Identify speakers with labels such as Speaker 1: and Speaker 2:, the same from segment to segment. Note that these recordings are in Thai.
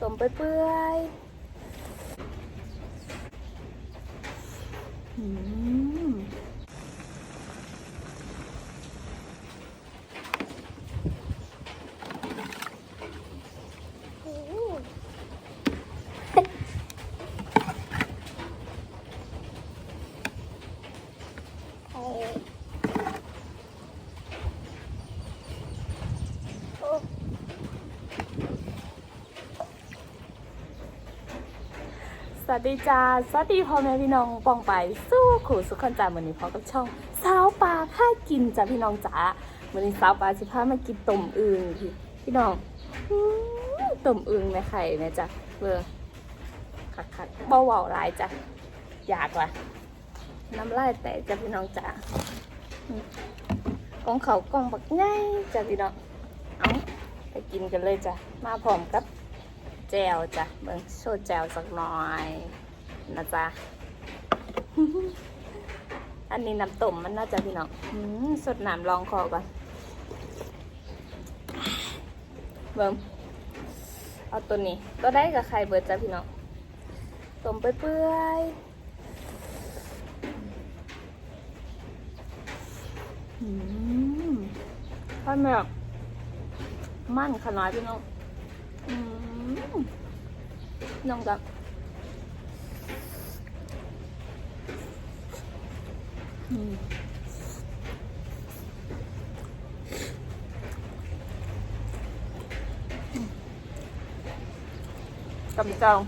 Speaker 1: สมไปเปื่อยอืม สวัสดีจ้า สวัสดีพ่อแม่พี่น้องปองไปสู้ขู่สุขคนจ้าเหมือนนี้พอกับช่องสาวปลาค่ากินจ้าพี่น้องจ๋าเหมือนนี้สาวปลาสิพามากินต้มอึ่งพี่พี่น้องอื้อต้มอึ่งแม่ไข่แม่จ้ะเบื่อคักคักเบาเบาๆหลายจ้ะอยากว่ะน้ำลายแตกจ้ะพี่น้องจ๋ากองเขากองบักง่ายจ้ะพี่น้องเอาไปกินกันเลยจ้ะมาพร้อมกับ แจวจ้ะเบิ่งโชว์แจวสักหน่อยนะจ๊ะ อันนี้น้ำต้มมันน่าจะพี่น้องสดน้ำลองคอก่อน เบิ่งเอาตัวนี้ตัวได้กับใครเบิดจ้ะพี่น้องต้มเปื่อยๆอืมข้าวเหนียวมันขนาดพี่น้องอืม น้องกับอืมอืมกำจัง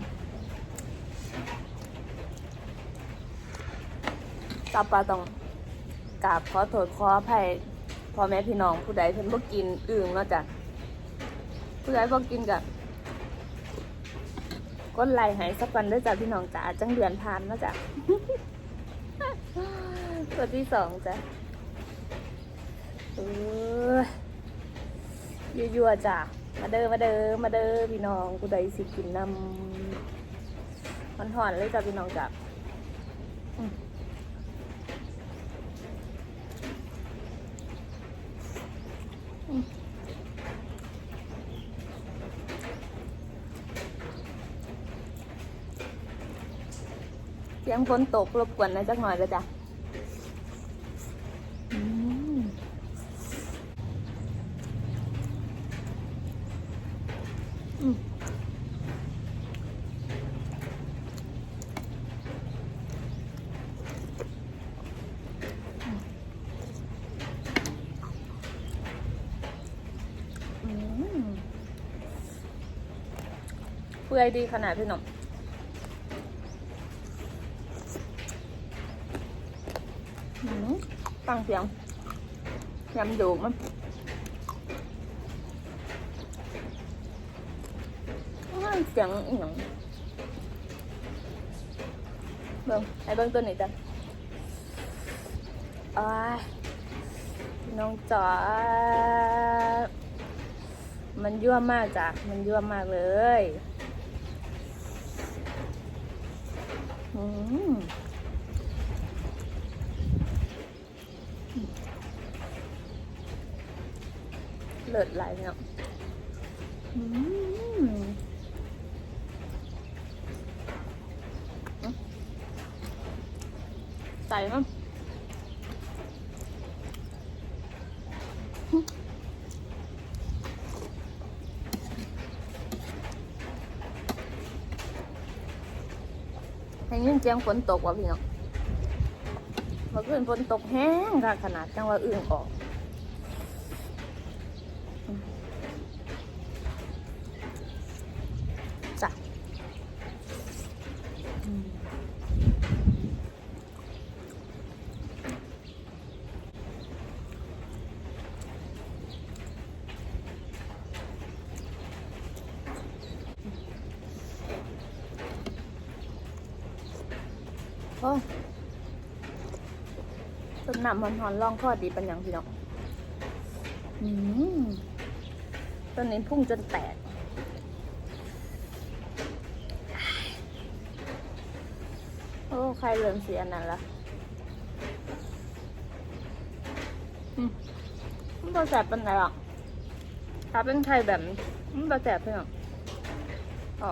Speaker 1: ตาปลาต้องกราบขอโทษขออภัยพ่อแม่พี่น้องผู้ใดเพิ่นบ่กินอึ่งเนาะจ้ะผู้ใดบ่กินกับ ก้นไหลหายสักวันด้วยจ้ะพี่น้องจ้าจังเดือนผ่านมาจ้ะตัวที่สองจ้ะเออยั่วๆจ้ะมาเด้อมาเด้อมาเด้อพี่น้องกูได้สิกินนำมันหอนๆเลยจ้ะพี่น้องจ้ะอืมอืม เสียงฝนตกรบกวนนะจักหน่อยเลยจ้ะอืมอืมอืมเปื่อยดีขนาดพี่หนุ่ม อืม ฟังเสียงยำดูมันอ้าวเสียงอีหยังเบิ่งไอ้เบิ่งตัวนี้จ้ะอ้ายน้องจ๋ามันยั่วมากจ้ะ มันยั่วมากเลย อืม เลิศไหลายเนาะอืมใส่มั้งให้ยินเสียงฝนตกว่ะพี่น้องเมื่อคืนฝนตกแห้งค่ะขนาดจังว่าอื่นออก โอ้ยต้นน้ำมันหอนๆล่องคลอดดีปัญญังพี่น้องอืมต้นนี้พุ่งจนแตกโอ้ ใครเริ่มเสียนั้นละอืมมันตัวแสบเป็นไรอะถ้าเป็นใครแบบนี้มันตัวแสบเพื่อนออ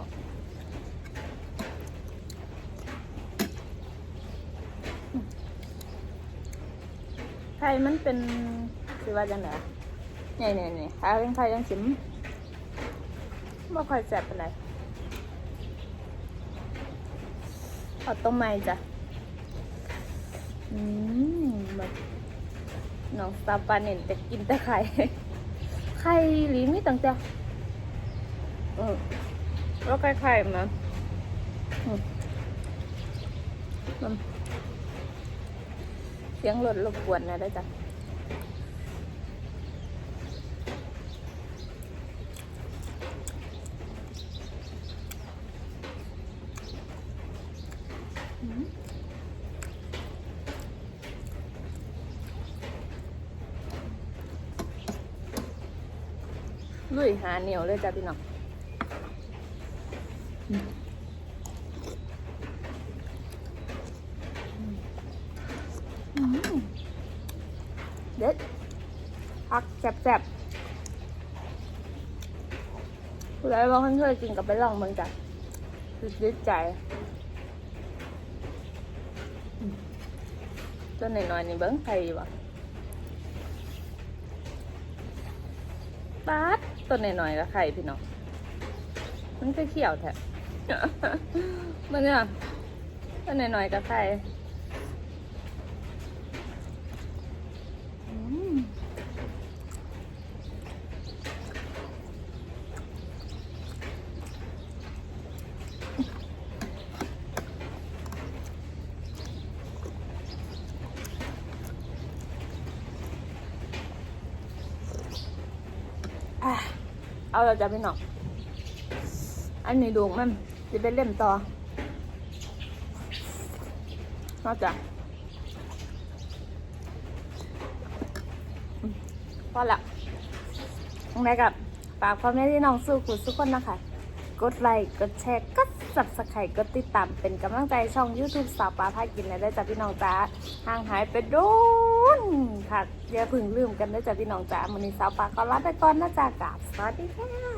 Speaker 1: ไข่มันเป็นคือว่าจังไดเนี่ยเนี่ยเนี่ยถ้าเป็นไข่ยังชิมไม่ค่อยแซ่บเป็นไรเอาต้มไม้จ้ะ อืมแบบน้องซาปาเน่นแต่กินแต่ไข่ ไข่หลีมีตั้งแต่อืมแล้วไข่ไข่มาอืม เสียงรถรบกวนนะได้จ้ะลุยหาเหนียวเลยจ้ะพี่น้อง เด็ดพักแซ่บๆผู้ใดว่าเพิ่นเคยกินกับไปลองเบิ่งจ้ะคือติดใจตัวหน่อยๆนี่เบิ่งใครบ่ป๊าดต้นหน่อยๆก็ไข่พี่น้อง มันก็เขียวแท้ มันเนี่ยต้นหน่อยๆก็ไข่ เอาเราจะพี่น้องอันนี้ดวงมันจะไปเล่มต่อนอกจากพอละยังไงกับฝากพ่อแม่ที่น้องสู้คุณทุกคนนะคะ กดไลค์กดแชร์กด subscribe กดติดตามเป็นกำลังใจช่อง YouTube สาวปลาพากินเลยได้จ้ะพี่น้องจ้าห่างหายไปดน ค่ะอย่าเพึ่งลืมกันนะจ๊ะพี่น้องจ้ามันนี้สาวปลาขอลาไปก่อนนะจ้ากราบสวัสดีค่ะ